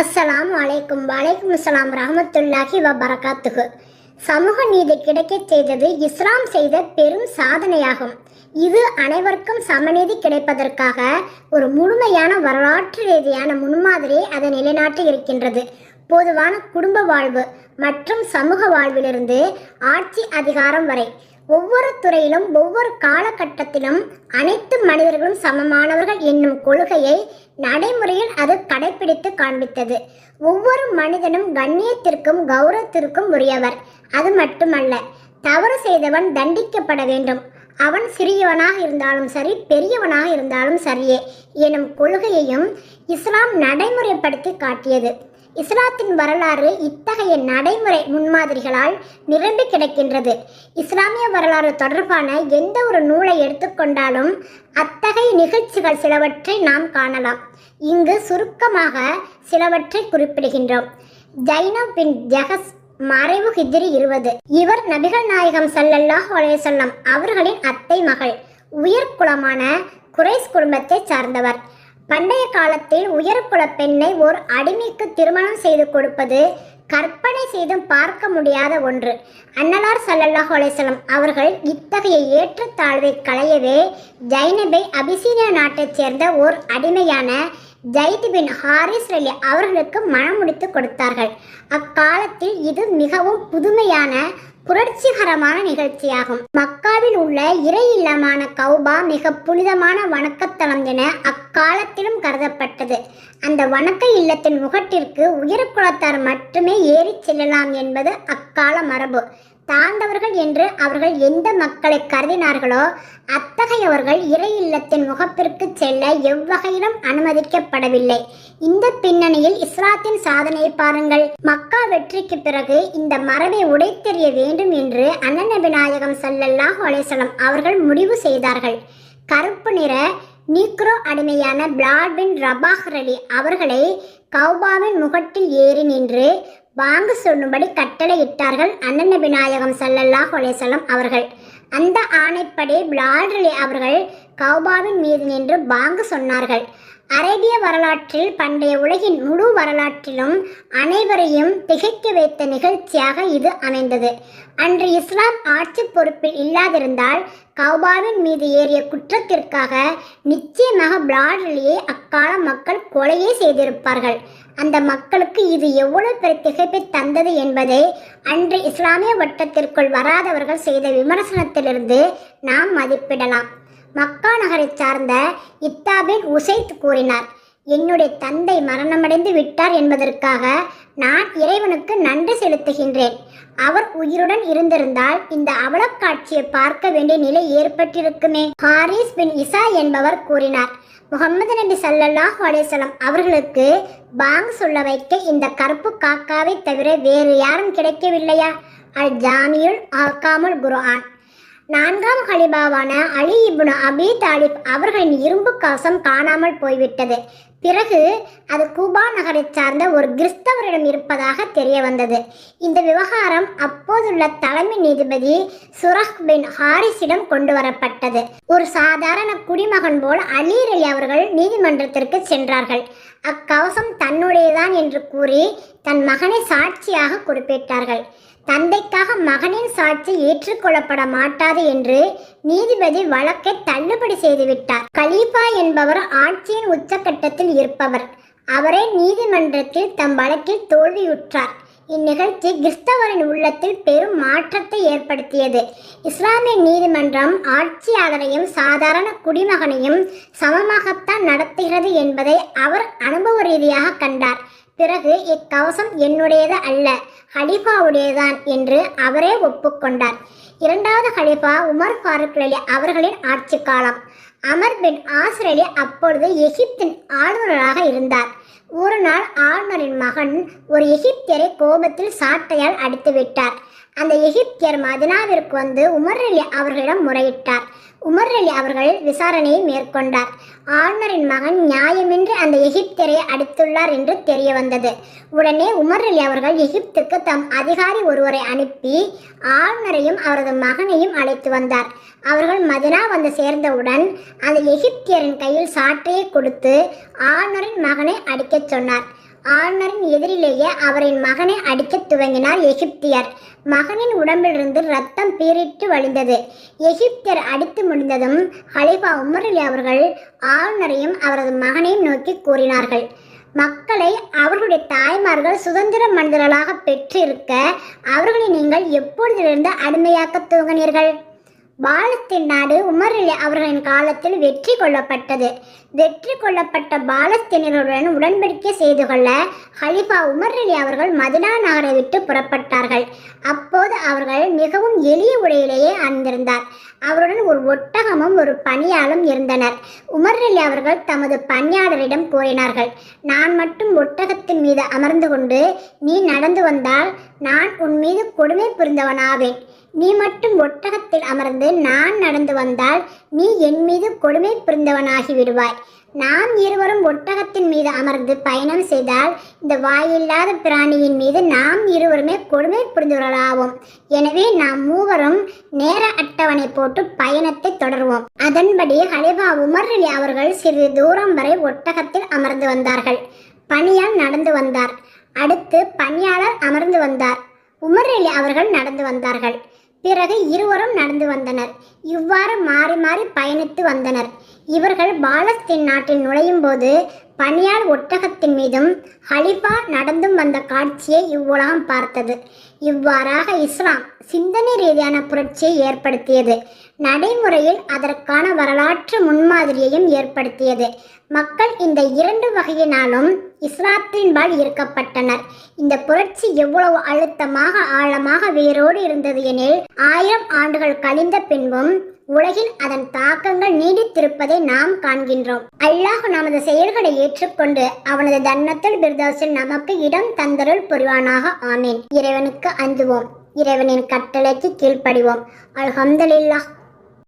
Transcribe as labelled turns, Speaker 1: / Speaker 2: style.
Speaker 1: அஸ்ஸலாம் வலைக்கும் வலைக்கும் அஸ்லாம் ரஹமத்துல்லாஹி வபரகாத்துகு பரகாத்துகு சமூக நீதி கிடைக்கச் செய்தது இஸ்லாம் செய்த பெரும் சாதனையாகும். இது அனைவருக்கும் சமநீதி கிடைப்பதற்காக ஒரு முழுமையான வரலாற்று ரீதியான முன்மாதிரியை அதை நிலைநாட்டி இருக்கின்றது. பொதுவான குடும்ப வாழ்வு மற்றும் சமூக வாழ்விலிருந்து ஆட்சி அதிகாரம் வரை ஒவ்வொரு துறையிலும் ஒவ்வொரு காலகட்டத்திலும் அனைத்து மனிதர்களும் சமமானவர்கள் என்னும் கொள்கையை நடைமுறையில் அது கடைபிடித்து காண்பித்தது. ஒவ்வொரு மனிதனும் கண்ணியத்திற்கும் கௌரவத்திற்கும் உரியவர். அது மட்டுமல்ல தவறு செய்தவன் தண்டிக்கப்பட வேண்டும். அவன் சிறியவனாக இருந்தாலும் சரி பெரியவனாக இருந்தாலும் சரியே எனும் கொள்கையையும் இஸ்லாம் நடைமுறைப்படுத்தி காட்டியது. இஸ்லாத்தின் வரலாறு இத்தகைய நடைமுறை முன்மாதிரிகளால் நிரம்பி கிடக்கின்றது. இஸ்லாமிய வரலாறு தொடர்பான எந்த ஒரு நூலை எடுத்துக்கொண்டாலும் அத்தகைய நிகழ்ச்சிகள் சிலவற்றை நாம் காணலாம். இங்கு சுருக்கமாக சிலவற்றை குறிப்பிடுகின்றோம். ஜைனப் பின் ஜஹஸ் மறைவு ஹிஜ்ரி இருபது. இவர் நபிகள் நாயகம் சல்லல்லாஹ் அலைஹி அவர்களின் அத்தை மகள். உயர்குலமான குறைஸ் குடும்பத்தைச் சார்ந்தவர். பண்டைய காலத்தில் உயர்குல பெண்ணை ஓர் அடிமைக்கு திருமணம் செய்து கொடுப்பது கற்பனை செய்தும் பார்க்க முடியாத ஒன்று. அன்னலார் சல்லல்லாஹு அலைஹிஸ்ஸலாம் அவர்கள் இத்தகைய ஏற்றத்தாழ்வை களையவே ஜைனபை அபிசீனியா நாட்டைச் சேர்ந்த ஓர் அடிமையான ஜைத் பின் ஹாரிஸ் அலி அவர்களுக்கு மனம் முடித்து கொடுத்தார்கள். அக்காலத்தில் இது மிகவும் புதுமையான புரட்சிகரமான நிகழ்ச்சியாகும். மக்காவில் உள்ள இறை இல்லமான கௌபா மிக புனிதமான வணக்கத்தலம் என அக்காலத்திலும் கருதப்பட்டது. அந்த வணக்க இல்லத்தின் முகட்டிற்கு உயர்குலத்தார் மட்டுமே ஏறிச் செல்லலாம் என்பது அக்கால மரபு. தாழ்ந்தவர்கள் என்று அவர்கள் எந்த மக்களை கருதினார்களோ அத்தகையவர்கள் இறை இல்லத்தின் முகப்பிற்கு செல்ல எவ்வகையிலும் அனுமதிக்கப்படவில்லை. இந்த பின்னணியில் இஸ்லாத்தின் சாதனையை பாருங்கள். மக்கா வெற்றிக்கு பிறகு இந்த மரபை உடைத்தெறிய வேண்டும் என்று அண்ணன் விநாயகம் நாயகம் ஸல்லல்லாஹு அவர்கள் முடிவு செய்தார்கள். கருப்பு நிற நீக்ரோ அடிமையான பிளாட்பின் ரபாஹ் ரலி அவர்களை கௌபாவின் முகட்டில் ஏறி நின்று வாங்க சொல்லும்படி கட்டளையிட்டார்கள். அண்ணன் விநாயகம் நாயகம் ஸல்லல்லாஹு அவர்கள். அந்த ஆணைப்படி பிளாட் அவர்கள் கௌபாவின் மீது நின்று பாங்கு சொன்னார்கள். அரேபிய வரலாற்றில் பண்டைய உலகின் முழு வரலாற்றிலும் அனைவரையும் திகைக்க வைத்த நிகழ்ச்சியாக இது அமைந்தது. அன்று இஸ்லாம் ஆட்சி பொறுப்பில் இல்லாதிருந்தால் கௌபாவின் மீது ஏறிய குற்றத்திற்காக நிச்சயமாக பிளாடலியை அக்கால மக்கள் கொலையே செய்திருப்பார்கள். அந்த மக்களுக்கு இது எவ்வளவு பெரிய திகைப்பை தந்தது என்பதை அன்று இஸ்லாமிய வட்டத்திற்குள் வராதவர்கள் செய்த விமர்சனத்திலிருந்து நாம் மதிப்பிடலாம். மக்கா நகரை சார்ந்த இத்தாபின் உசைத் கூறினார் என்னுடைய தந்தை மரணமடைந்து விட்டார் என்பதற்காக நான் இறைவனுக்கு நன்றி செலுத்துகின்றேன். அவர் உயிருடன் இருந்திருந்தால் இந்த அவலக்காட்சியை பார்க்க வேண்டிய நிலை ஏற்பட்டிருக்குமே. ஹாரிஸ் பின் இசா என்பவர் கூறினார் முகமது நபி சல்லல்லாஹ் அலேசலம் அவர்களுக்கு பாங் சொல்ல வைக்க இந்த கருப்பு காக்காவை தவிர வேறு யாரும் கிடைக்கவில்லையா? அல் ஜாமியுல் ஆகாமுல் குர்ஆன். நான்காம் ஹலிபாவான அலி இபுன் அபி தாலிப் அவர்களின் இரும்பு கவசம் காணாமல் போய்விட்டது. பிறகு அது கூபா நகரைச் சார்ந்த ஒரு கிறிஸ்தவரிடம் இருப்பதாக தெரிய வந்தது இந்த விவகாரம் அப்போதுள்ள தலைமை நீதிபதி சுரஹ் பின் ஹாரிஸிடம் கொண்டு வரப்பட்டது. ஒரு சாதாரண குடிமகன் போல் அலி அலி அவர்கள் நீதிமன்றத்திற்கு சென்றார்கள். அக்கவசம் தன்னுடையதான் என்று கூறி தன் மகனை சாட்சியாக குறிப்பிட்டார்கள். தந்தைக்காக மகனின் சாட்சி ஏற்றுக்கொள்ளப்பட மாட்டாது என்று நீதிபதி வழக்கை தள்ளுபடி செய்துவிட்டார். கலீஃபா என்பவர் ஆட்சியின் உச்சக்கட்டத்தில் இருப்பவர். அவரே நீதிமன்றத்தில் தம் வழக்கில் தோல்வியுற்றார். இந்நிகழ்ச்சி கிறிஸ்தவரின் உள்ளத்தில் பெரும் மாற்றத்தை ஏற்படுத்தியது. இஸ்லாமிய நீதிமன்றம் ஆட்சியாளரையும் சாதாரண குடிமகனையும் சமமாகத்தான் நடத்துகிறது என்பதை அவர் அனுபவ ரீதியாக கண்டார். பிறகு இக்கவசம் என்னுடையது அல்ல ஹலீஃபாவுடையதான் என்று அவரே ஒப்புக்கொண்டார். இரண்டாவது ஹலீஃபா உமர் ஃபாரூக் அலி அவர்களின் ஆட்சி காலம். அமர் பின் ஆசிர் அலி அப்பொழுது எகிப்தின் ஆளுநராக இருந்தார். ஒரு நாள் ஆளுநரின் மகன் ஒரு எகிப்தியரை கோபத்தில் சாட்டையால் அடித்து விட்டார் அந்த எகிப்தியர் மதினாவிற்கு வந்து உமர் அலி அவர்களிடம் முறையிட்டார். உமர் அலி அவர்கள் விசாரணையை மேற்கொண்டார். ஆளுநரின் மகன் நியாயமின்றி அந்த எகிப்தியரை அடித்துள்ளார் என்று தெரிய வந்தது உடனே உமர் அலி அவர்கள் எகிப்துக்கு தம் அதிகாரி ஒருவரை அனுப்பி ஆளுநரையும் அவரது மகனையும் அழைத்து வந்தார். அவர்கள் மதினா வந்து சேர்ந்தவுடன் அந்த எகிப்தியரின் கையில் சாட்டையை கொடுத்து ஆளுநரின் மகனை அடிக்கச் சொன்னார். ஆளுநரின் எதிரிலேயே அவரின் மகனை அடிக்கத் துவங்கினார் எகிப்தியர். மகனின் உடம்பிலிருந்து ரத்தம் பீரிட்டு வழிந்தது. எகிப்தியர் அடித்து முடிந்ததும் ஹலிஃபா உமர் அவர்கள் ஆளுநரையும் அவரது மகனையும் நோக்கி கூறினார்கள். மக்களை அவர்களுடைய தாய்மார்கள் சுதந்திர மனிதர்களாக பெற்றிருக்க அவர்களை நீங்கள் எப்பொழுதிலிருந்து அடிமையாக்க துவங்கினீர்கள்? பாலஸ்தீன் நாடு உமர் அலி அவர்களின் காலத்தில் வெற்றி கொள்ளப்பட்டது. வெற்றி கொள்ளப்பட்ட பாலஸ்தீனர்களுடன் உடன்படிக்கை செய்து கொள்ள ஹலிஃபா உமர் அலி அவர்கள் மதினா நகரை விட்டு புறப்பட்டார்கள். அப்போது அவர்கள் மிகவும் எளிய உடையிலேயே அணிந்திருந்தார் அவருடன் ஒரு ஒட்டகமும் ஒரு பணியாளும் இருந்தனர். உமர் அலி அவர்கள் தமது பணியாளரிடம் கூறினார்கள் நான் மட்டும் ஒட்டகத்தின் மீது அமர்ந்து கொண்டு நீ நடந்து வந்தால் நான் உன் மீது கொடுமை புரிந்தவனாவேன். நீ மட்டும் ஒட்டகத்தில் அமர்ந்து நான் நடந்து வந்தால் நீ என் மீது கொடுமை புரிந்தவனாகி விடுவாய். நாம் இருவரும் ஒட்டகத்தின் மீது அமர்ந்து பயணம் செய்தால் இந்த வாயில்லாத பிராணியின் மீது நாம் இருவருமே கொடுமை புரிந்தவர்களாவோம். எனவே நாம் மூவரும் நேர அட்டவணை போட்டு பயணத்தை தொடருவோம். அதன்படி ஹலிபா உமர் அலி அவர்கள் சிறிது தூரம் வரை ஒட்டகத்தில் அமர்ந்து வந்தார்கள். பணியால் நடந்து வந்தார். அடுத்து பணியாளர் அமர்ந்து வந்தார். உமர் அலி அவர்கள் நடந்து வந்தார்கள். பிறகு இருவரும் நடந்து வந்தனர். இவ்வாறு மாறி மாறி பயணித்து வந்தனர். இவர்கள் பாலஸ்தீன் நாட்டில் நுழையும் போது பனியால் ஒட்டகத்தின் மீதும் ஹலிஃபா நடந்தும் வந்த காட்சியை இவ்வுலகம் பார்த்தது. இவ்வாறாக இஸ்லாம் சிந்தனை ரீதியான புரட்சியை ஏற்படுத்தியது. நடைமுறையில் அதற்கான வரலாற்று முன்மாதிரியையும் ஏற்படுத்தியது. மக்கள் இந்த இரண்டு வகையினாலும் இஸ்லாத்தின்பால் ஈர்க்கப்பட்டனர். இந்த புரட்சி எவ்வளவு அழுத்தமாக ஆழமாக வேரோடு இருந்தது எனில் ஆயிரம் ஆண்டுகள் கழிந்த பின்பும் உலகில் அதன் தாக்கங்கள் நீடித்திருப்பதை நாம் காண்கின்றோம். அல்லாஹ் நமது செயல்களை ஏற்றுக்கொண்டு அவனது தன்னத்தில் பிர்தோஸில் நமக்கு இடம் தந்தருள் புரிவானாக. ஆமேன். இறைவனுக்கு அஞ்சுவோம். இறைவனின் கட்டளைக்கு கீழ்ப்படிவோம். அல்ஹம்துலில்லாஹ்.